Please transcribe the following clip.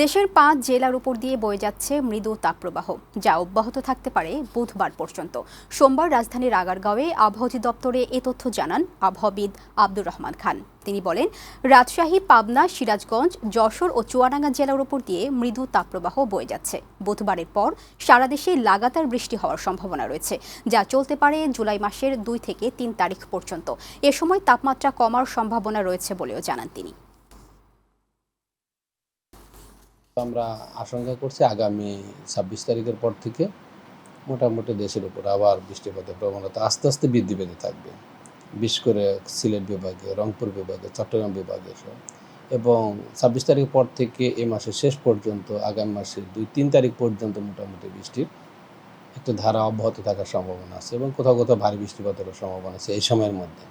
দেশের পাঁচ জেলার উপর দিয়ে বয়ে যাচ্ছে মৃদু তাপপ্রবাহ, যা অব্যাহত থাকতে পারে বুধবার পর্যন্ত। সোমবার রাজধানীর আগারগাঁওয়ে আবহাওয়া দপ্তরে এ তথ্য জানান আবহাওয়াবিদ আব্দুর রহমান খান। তিনি বলেন, রাজশাহী, পাবনা, সিরাজগঞ্জ, যশোর ও চুয়াডাঙ্গা জেলার উপর দিয়ে মৃদু তাপপ্রবাহ বয়ে যাচ্ছে। বুধবারের পর সারা দেশে লাগাতার বৃষ্টি হওয়ার সম্ভাবনা রয়েছে, যা চলতে পারে জুলাই মাসের দুই থেকে তিন তারিখ পর্যন্ত। এ সময় তাপমাত্রা কমার সম্ভাবনা রয়েছে বলেও জানান তিনি। আমরা আশঙ্কা করছি আগামী ছাব্বিশ তারিখের পর থেকে মোটামুটি দেশের উপর আবার বৃষ্টিপাতের প্রবণতা আস্তে আস্তে বৃদ্ধি পেতে থাকবে। বিশেষ করে সিলেট বিভাগে, রংপুর বিভাগে, চট্টগ্রাম বিভাগে সব। এবং ছাব্বিশ তারিখ পর থেকে এ মাসের শেষ পর্যন্ত, আগামী মাসের দুই তিন তারিখ পর্যন্ত মোটামুটি বৃষ্টির একটা ধারা অব্যাহত থাকার সম্ভাবনা আছে এবং কোথাও কোথাও ভারী বৃষ্টিপাতেরও সম্ভাবনা আছে এই সময়ের মধ্যে।